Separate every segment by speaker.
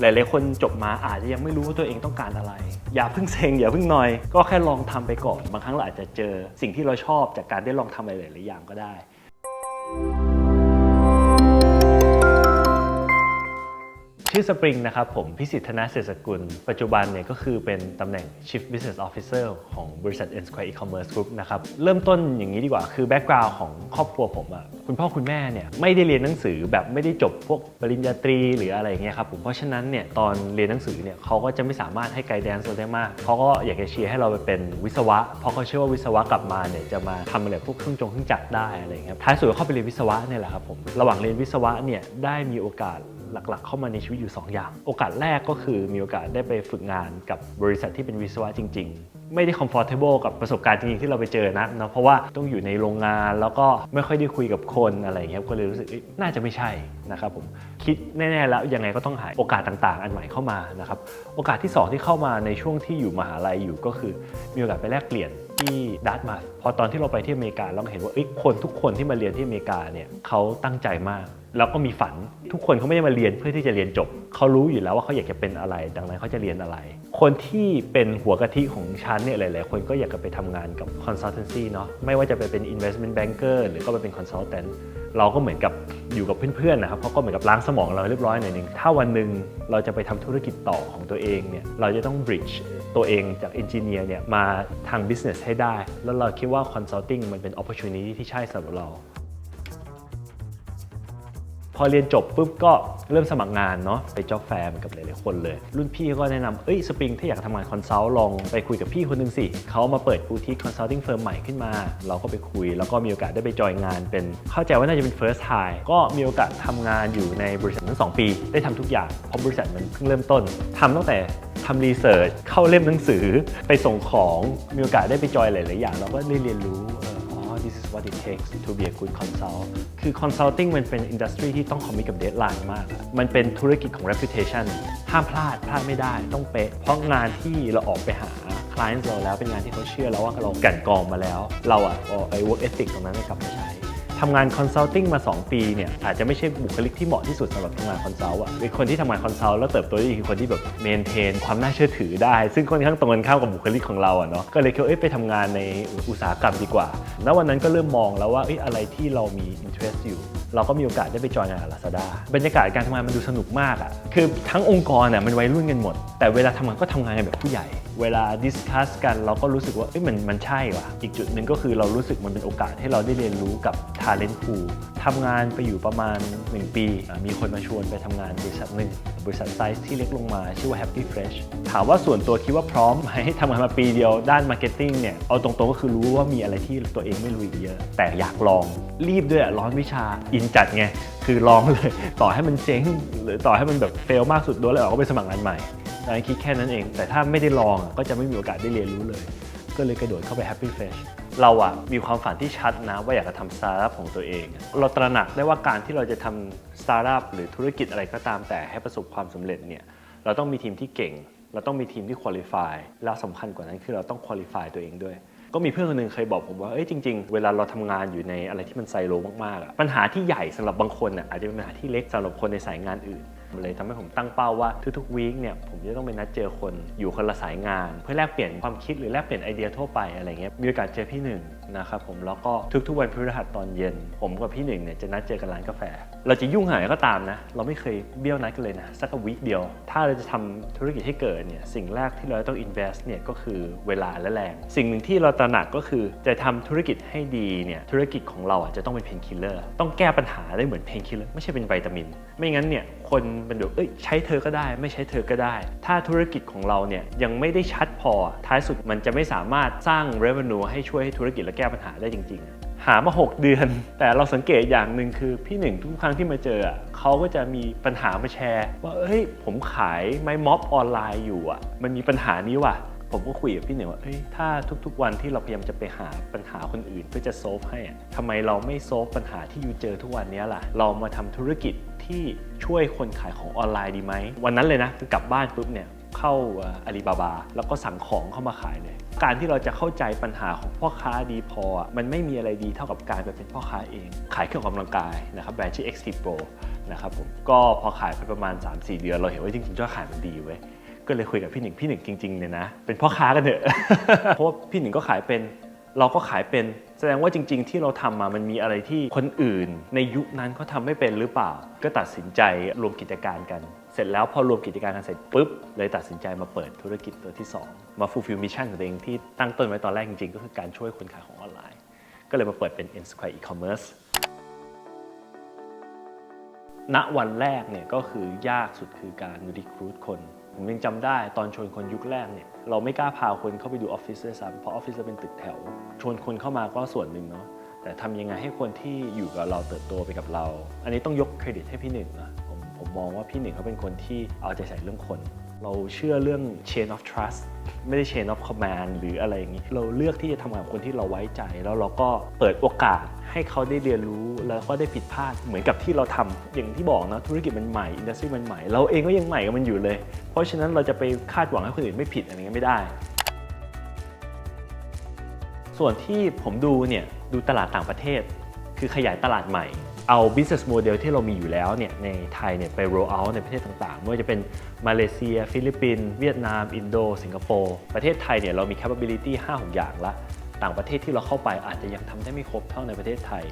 Speaker 1: หลายๆคนจบมาอาจจะยังไม่รู้ว่าตัวเองต้องการอะไร อย่าเพิ่งเซ็งอย่าเพิ่งนอย ก็แค่ลองทำไปก่อน บางครั้งเราอาจจะเจอสิ่งที่เราชอบจากการได้ลองทำอะไรหลายๆอย่างก็ได้ ชื่อสปริงนะครับผมพิสิทธนาเศรษฐกุล ปัจจุบันเนี่ยก็คือเป็นตำแหน่ง Chief Business Officer ของบริษัท N Square E-commerce Group นะครับ เริ่มต้นอย่างนี้ดีกว่า คือแบ็กกราวน์ของครอบครัวผมอะคุณพ่อคุณแม่เนี่ยไม่ได้เรียนหนังสือแบบไม่ได้จบพวกปริญญาตรีหรืออะไรอย่างเงี้ยครับผมเพราะฉะนั้นเนี่ยตอนเรียนหนังสือเนี่ยเขาก็จะไม่สามารถให้ไกด์แดนซ์เราได้มากเขาก็อยากจะเชียร์ให้เราไปเป็นวิศวะ เพราะเขาเชื่อว่าวิศวะกลับมาเนี่ยจะมาทำอะไรพวกเครื่องจงเครื่องจักรได้อะไรอย่างเงี้ยท้ายสุดก็เข้าไปเรียนวิศวะเนี่ยแหละครับผมระหว่างเรียนวิศวะเนี่ยได้มีโอกาส หลักๆ เข้ามาในชีวิตอยู่ 2 อย่าง โอกาสแรกก็คือมีโอกาสได้ไปฝึกงานกับบริษัทที่เป็นวิศวะจริง ๆ ไม่ได้ comfortable กับประสบการณ์จริงๆที่เราไปเจอนะเนาะเพราะว่าต้องอยู่ในโรงงานแล้วก็ไม่ค่อยได้คุยกับคนอะไรอย่างเงี้ยก็เลยรู้สึกน่าจะไม่ใช่นะครับผมคิดแน่ๆแล้วยังไงก็ต้องหาโอกาสต่างๆ อันใหม่เข้ามานะครับโอกาสที่สองที่เข้ามาในช่วงที่อยู่มหาลัยอยู่ก็คือ มีโอกาสไปแลกเปลี่ยนที่ดัตมาพอตอนที่เราไปที่อเมริกาเราเห็นว่าคนทุกคนที่มาเรียนที่อเมริกาเนี่ยเขาตั้งใจมาก แล้วก็มีฝันทุกคนเขาไม่ได้มาเรียนเพื่อที่จะเรียนจบ เขารู้อยู่แล้วว่าเขาอยากจะเป็นอะไร ดังนั้นเขาจะเรียนอะไร คนที่เป็นหัวกะทิของชั้นเนี่ยหลายๆ คนก็อยากจะไปทำงานกับ consultancy เนาะไม่ว่าจะไปเป็น investment banker หรือก็ไปเป็น consultant เราก็เหมือนกับอยู่กับเพื่อนๆนะครับเขาก็เหมือนกับล้างสมองเราเรียบร้อยหน่อยหนึงถ้าวันหนึ่งเราจะไปทำธุรกิจต่อของตัวเองเนี่ยเราจะต้อง bridge ตัวเองจาก engineer เนี่ยมาทาง business ให้ได้ แล้วเราคิดว่า consulting มันเป็น opportunity ที่ใช่สำหรับเรา พอเรียนจบปุ๊บก็เริ่มสมัครงานเนาะไปจ็อบแฟร์เหมือนกับหลายๆคนเลย รุ่นพี่ก็แนะนำเอ้ยสปริงถ้าอยากทำงานคอนซัลท์ลองไปคุยกับพี่คนหนึงสิเขามาเปิดบูติกคอนซัลทิงเฟิร์มใหม่ขึ้นมา เราก็ไปคุย แล้วก็มีโอกาสได้ไปจอยงานเป็นเข้าใจว่าน่าจะเป็น first hire ก็มีโอกาสทำงานอยู่ในบริษัททั้งสองปี ได้ทำทุกอย่างเพราะบริษัทมันเพิ่งเริ่มต้นทำตั้งแต่ทำรีเสิร์ชเข้าเล่มหนังสือไปส่งของมีโอกาสได้ไปจอยหลายๆอย่างเราก็ได้เรียนรู้เ this is what it takes to be a good consult คือ consulting มันเป็นอินดัสทรีที่ต้องคอมมิตกับเดทไลน์มาก มันเป็นธุรกิจของ reputation ห้ามพลาดพลาดไม่ได้ต้องเป๊ะ เพราะงานที่เราออกไปหา clients เราแล้วเป็นงานที่เขาเชื่อแล้วว่าเรากันกองมาแล้ว เราอะเอาไอ้ work ethic ตรงนั้นกลับมาใช้ำงานคอนซัลทิงมา 2 ปีเนี่ยอาจจะไม่ใช่บุคลิกที่เหมาะที่สุดสำหรับทำงานคอนซัลท์อะเป็นคนที่ทำงานคอนซัลท์แล้วเติบโตได้ดีคือคนที่แบบเมนเทนความน่าเชื่อถือได้ ซึ่งค่อนข้างตรงกันข้ามกับบุคลิกของเราอะเนาะก็เลยคิดว่าเอ้ยไปทำงานในอุตสาหกรรมดีกว่าแล้ววันนั้นก็เริ่มมองแล้วว่าเอ้ยอะไรที่เรามี interest อยู่ เราก็มีโอกาสได้ไปจอยงานกับ Lazada บรรยากาศการทำงานมันดูสนุกมากอะคือทั้งองค์กรน่ะมันวัยรุ่นกันหมด แต่เวลาทำงานก็ทำงานกันแบบผู้ใหญ่ เวลาดิสคัสกันเราก็รู้สึกว่าเอ้ยมันมันใช่ว่ะอีกจุดหนึ่งก็คือเรารู้สึกมันเป็นโอกาสให้เราได้เรียนรู้กับ Talent Pool ทำงานไปอยู่ประมาณ 1 ปี มีคนมาชวนไปทำงานบริษัทหนึ่ง บริษัทไซส์ที่เล็กลงมาชื่อว่า Happy Fresh ถามว่าส่วนตัวคิดว่าพร้อมไหมทำงานมาปีเดียวด้านมาร์เก็ตติ้งเนี่ย เอาตรงๆก็คือรู้ว่ามีอะไรที่ตัวเองไม่รู้อีกเยอะ แต่อยากลองรีบด้วยร้อนวิชาอินจัดไง คือลองเลย ต่อให้มันเจ๊งหรือต่อให้มันแบบเฟลมากสุดด้วยแล้วก็ไปสมัครงานใหม่ตอนนั้นคิดแค่นั้นเอง แต่ถ้าไม่ได้ลองก็จะไม่มีโอกาสได้เรียนรู้เลย ก็เลยกระโดดเข้าไป Happy Fresh เราอะมีความฝันที่ชัดนะ ว่าอยากจะทำสตาร์ทอัพของตัวเอง เราตระหนักได้ว่าการที่เราจะทำสตาร์ทอัพหรือธุรกิจอะไรก็ตามแต่ให้ประสบความสำเร็จเนี่ยเราต้องมีทีมที่เก่ง เราต้องมีทีมที่คุริฟายแล้วสำคัญกว่านั้นคือเราต้องคุริฟายตัวเองด้วย ก็มีเพื่อนคนหนึ่งเคยบอกผมว่าเอ้ยจริงๆ เวลาเราทำงานอยู่ในอะไรที่มันไซโลมากๆอะปัญหาที่ใหญ่สำหรับบางคนอะอาจจะเป็นปัญหาที่เล็กสำหรับคนในสายงานอื่น มันเลยทำให้ผมตั้งเป้าว่าทุกๆวีคเนี่ยผมจะต้องไปนัดเจอคนอยู่คนละสายงาน เพื่อแลกเปลี่ยนความคิดหรือแลกเปลี่ยนไอเดียทั่วไปอะไรเงี้ยมีโอกาสเจอพี่หนึ่งนะครับผมแล้วก็ทุกๆวันพฤหัสตอนเย็น ผมกับพี่หนึ่งเนี่ยจะนัดเจอกันร้านกาแฟ เราจะยุ่งหายก็ตามนะ เราไม่เคยเบี้ยวนัดกันเลยนะ สักวีคเดียว ถ้าเราจะทำธุรกิจให้เกิดเนี่ยสิ่งแรกที่เราต้อง invest เนี่ยก็คือเวลาและแรง สิ่งหนึ่งที่เราตระหนักก็คือจะทำธุรกิจให้ดีเนี่ยธุรกิจของเราอะจะต้องเป็นเพนคิลเลอร์ต้องแก้ปัญหาได้เหมือนเพนคิลเลอร์ไม่ใช่เป็นวิตามิน ไม่งั้นเนี่ยคนเป็นแบบเอ้ยใช้เธอก็ได้ ไม่ใช้เธอก็ได้ ถ้าธุรกิจของเราเนี่ยยังไม่ได้ชัดพอท้ายสุดมันจะไม่สามารถสร้าง revenue ให้ช่วยให้ธุรกิจและแก้ปัญหาได้จริง ๆ หามา 6 เดือน แต่เราสังเกตอย่างหนึ่งคือพี่หนึ่งทุกครั้งที่มาเจอเขาก็จะมีปัญหามาแชร์ ว่าเฮ้ยผมขายไม้ม็อบออนไลน์อยู่อะมันมีปัญหานี้ว่ะผมก็คุยกับพี่หนึ่งว่าเฮ้ยถ้าทุกๆวันที่เราพยายามจะไปหาปัญหาคนอื่น เพื่อจะโซฟให้อะทำไมเราไม่โซฟปัญหาที่อยู่เจอทุกวันนี้ล่ะ เรามาทำธุรกิจที่ช่วยคนขายของออนไลน์ดีไหมวันนั้นเลยนะกลับบ้านปุ๊บเนี่ย เข้าอาลีบาบา แล้วก็สั่งของเข้ามาขายเลย การที่เราจะเข้าใจปัญหาของพ่อค้าดีพอ มันไม่มีอะไรดีเท่ากับการไปเป็นพ่อค้าเอง ขายเครื่องออกกำลังกายนะครับแบรนด์ชื่อ Active Pro นะครับผมก็พอขายไปประมาณ 3-4 เดือน เราเห็นว่าจริงๆยอดขายมันดีเว้ยก็เลยคุยกับพี่หนึ่งพี่หนึ่งจริงๆเนี่ยนะ เป็นพ่อค้ากันเถอะเพราะว่าพี่หนึ่งก็ขายเป็นเราก็ขายเป็น แสดงว่าจริง ๆ ที่เราทำมามันมีอะไรที่คนอื่น ในยุคนั้นเขาทำไม่เป็นหรือเปล่า ก็ตัดสินใจรวมกิจการกัน เสร็จแล้วพอรวมกิจการกันเสร็จปุ๊บ เลยตัดสินใจมาเปิดธุรกิจตัวที่สองมา fulfill mission ของตัวเองที่ตั้งต้นไว้ตอนแรกจริงๆ ก็คือการช่วยคนขายของออนไลน์ ก็เลยมาเปิดเป็น N Square E-commerce ณวันแรกเนี่ยก็คือยากสุดคือการ recruit คน ผมยังจำได้ตอนชวนคนยุคแรกเนี่ยเราไม่กล้าพาคนเข้าไปดูออฟฟิศด้วยซ้ำเพราะออฟฟิศเราเป็นตึกแถว ชวนคนเข้ามาก็ส่วนหนึ่งเนาะแต่ทำยังไงให้คนที่อยู่กับเราเติบโตไปกับเรา อันนี้ต้องยกเครดิตให้พี่หนึ่งนะ ผมมมองว่าพี่หนึ่งเขาเป็นคนที่เอาใจใส่เรื่องคน เราเชื่อเรื่อง chain of trust ไม่ได้ chain of command หรืออะไรอย่างนี้ เราเลือกที่จะทำงานกับคนที่เราไว้ใจ แล้วเราก็เปิดโอกาสให้เขาได้เรียนรู้แล้วก็ได้ผิดพลาดเหมือนกับที่เราทำอย่างที่บอกนะธุรกิจมันใหม่อินดัสทรีมันใหม่ เราเองก็ยังใหม่กับมันอยู่เลย เพราะฉะนั้นเราจะไปคาดหวังให้คนอื่นไม่ผิดอะไรเงี้ยไม่ได้ ส่วนที่ผมดูเนี่ยดูตลาดต่างประเทศ คือขยายตลาดใหม่ เอา business model ที่เรามีอยู่แล้วเนี่ยในไทยเนี่ยไป roll out ในประเทศต่างๆ ไม่ว่าจะเป็นมาเลเซีย ฟิลิปปินส์เวียดนาม อินโด สิงคโปร์ประเทศไทยเนี่ยเรามี capability 5-6 อย่างละ ต่างประเทศที่เราเข้าไปอาจจะยังทำได้ไม่ครบเท่าในประเทศไทย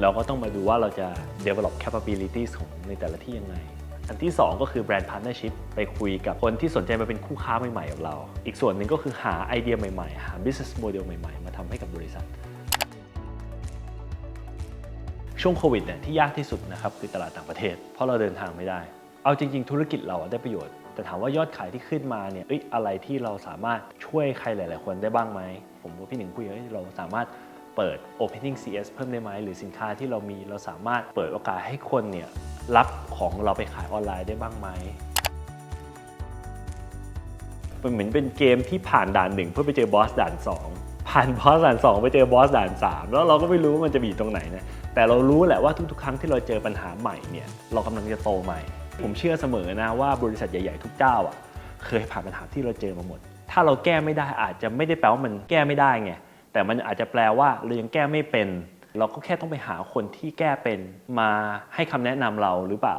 Speaker 1: เราก็ต้องมาดูว่าเราจะ develop capabilities ของในแต่ละที่ยังไงอันที่ 2 ก็คือ brand partnership ไปคุยกับคนที่สนใจมาเป็นคู่ค้าใหม่ๆกับเรา อีกส่วนหนึ่งก็คือหาไอเดียใหม่ๆ หา business model ใหม่ๆ มาทำให้กับบริษัท ช่วงโควิดเนี่ยที่ยากที่สุดนะครับคือตลาดต่างประเทศ เพราะเราเดินทางไม่ได้ เอาจริง ๆ ธุรกิจเราได้ประโยชน์ แต่ถามว่ายอดขายที่ขึ้นมาเนี่ยเอ้ยอะไรที่เราสามารถช่วยใครหลาย ๆ คนได้บ้างไหมผมว่าพี่หนึ่งคุยว่าเอ้ยเราสามารถเปิด opening CS เพิ่มได้ไหมหรือสินค้าที่เรามีเราสามารถเปิดโอกาสให้คนเนี่ยรับของเราไปขายออนไลน์ได้บ้างไหมมันเหมือนเป็นเกมที่ผ่านด่านหนึ่งเพื่อไปเจอบอสด่าน2 ผ่านบอสด่าน 2 ไปเจอบอสด่าน 3 แล้วเราก็ไม่รู้ว่ามันจะมีตรงไหนนะแต่เรารู้แหละว่าทุกๆ ครั้งที่เราเจอปัญหาใหม่เนี่ยเรากำลังจะโตใหม่ ผมเชื่อเสมอนะว่าบริษัทใหญ่ๆทุกเจ้าอะเคยผ่านปัญหาที่เราเจอมาหมด ถ้าเราแก้ไม่ได้อาจจะไม่ได้แปลว่ามันแก้ไม่ได้ไงแต่มันอาจจะแปลว่าเรายังแก้ไม่เป็น เราก็แค่ต้องไปหาคนที่แก้เป็นมาให้คำแนะนำเราหรือเปล่า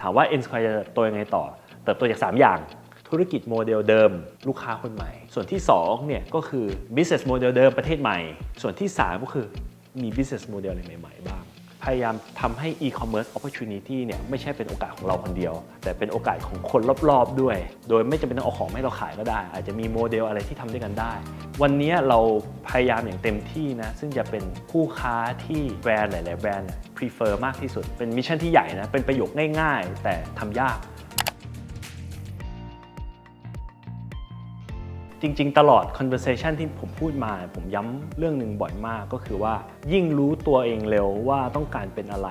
Speaker 1: ถามว่า N Square จะเติบโตยังไงต่อ เติบโตจาก 3 อย่าง ธุรกิจโมเดลเดิม ลูกค้าคนใหม่ ส่วนที่2เนี่ยก็คือ business model เดิมประเทศใหม่ ส่วนที่ 3 ก็คือมี business model อะไรใหม่ ๆ บ้าง พยายามทำให้ e-commerce opportunity เนี่ยไม่ใช่เป็นโอกาสของเราคนเดียว แต่เป็นโอกาสของคนรอบๆด้วย โดยไม่จำเป็นต้องเอาของให้เราขายก็ได้ อาจจะมีโมเดลอะไรที่ทำด้วยกันได้ วันนี้เราพยายามอย่างเต็มที่นะ ซึ่งจะเป็นคู่ค้าที่แบรนด์หลายๆแบรนด์ prefer มากที่สุด เป็นมิชชั่นที่ใหญ่นะ เป็นประโยคง่าย ๆ แต่ทำยาก จริง ๆ ตลอด conversation ที่ผมพูดมา ผมย้ำเรื่องหนึ่งบ่อยมากก็คือว่า ยิ่งรู้ตัวเองเร็วว่าต้องการเป็นอะไร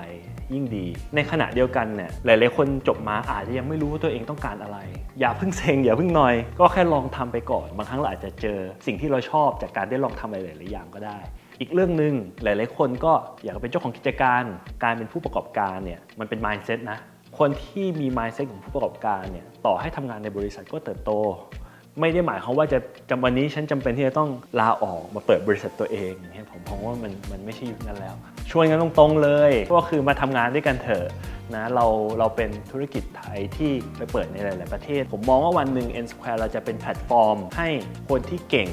Speaker 1: ยิ่งดี ในขณะเดียวกันเนี่ยหลายๆคนจบมาอาจจะยังไม่รู้ว่าตัวเองต้องการอะไร อย่าเพิ่งเซ็งอย่าเพิ่งนอย ก็แค่ลองทำไปก่อน บางครั้งเราอาจจะเจอสิ่งที่เราชอบจากการได้ลองทำอะไรหลายๆอย่างก็ได้ อีกเรื่องหนึ่งหลาย ๆ คนก็อยากเป็นเจ้าของกิจการ การเป็นผู้ประกอบการเนี่ยมันเป็น mindset นะคนที่มี mindset ของผู้ประกอบการเนี่ยต่อให้ทำงานในบริษัทก็เติบโต ไม่ได้หมายความว่าจะจำวันนี้ฉันจำเป็นที่จะต้องลาออกมาเปิดบริษัทตัวเองอย่างเงี้ยผมมองว่ามันมันไม่ใช่ยุคนั้นแล้ว ชวนกันตรงๆเลย ก็คือมาทำงานด้วยกันเถอะนะเราเราเป็นธุรกิจไทยที่ไปเปิดในหลาย ๆ ประเทศ ผมมองว่าวันหนึ่ง N Square เราจะเป็นแพลตฟอร์ม ให้คนที่เก่ง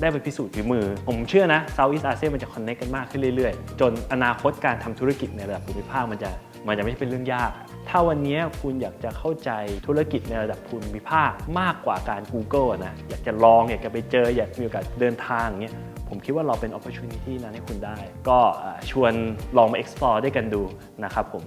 Speaker 1: ได้ไปพิสูจน์ฝีมือ ผมเชื่อนะ Southeast Asia มันจะคอนเน c กกันมากขึ้นเรื่อย ๆ จนอนาคตการทำธุรกิจในระดับภูมิภาคมันจะมันจะไม่ใช่เป็นเรื่องยาก ถ้าวันนี้คุณอยากจะเข้าใจธุรกิจในระดับภูมิภาคมากกว่าการ Google นะ อยากจะลอง อยากจะไปเจอ อยากมีโอกาสเดินทางอย่างเงี้ย ผมคิดว่าเราเป็น opportunity นั้นให้คุณได้ ก็ชวนลองมา explore ด้วยกันดูนะครับผม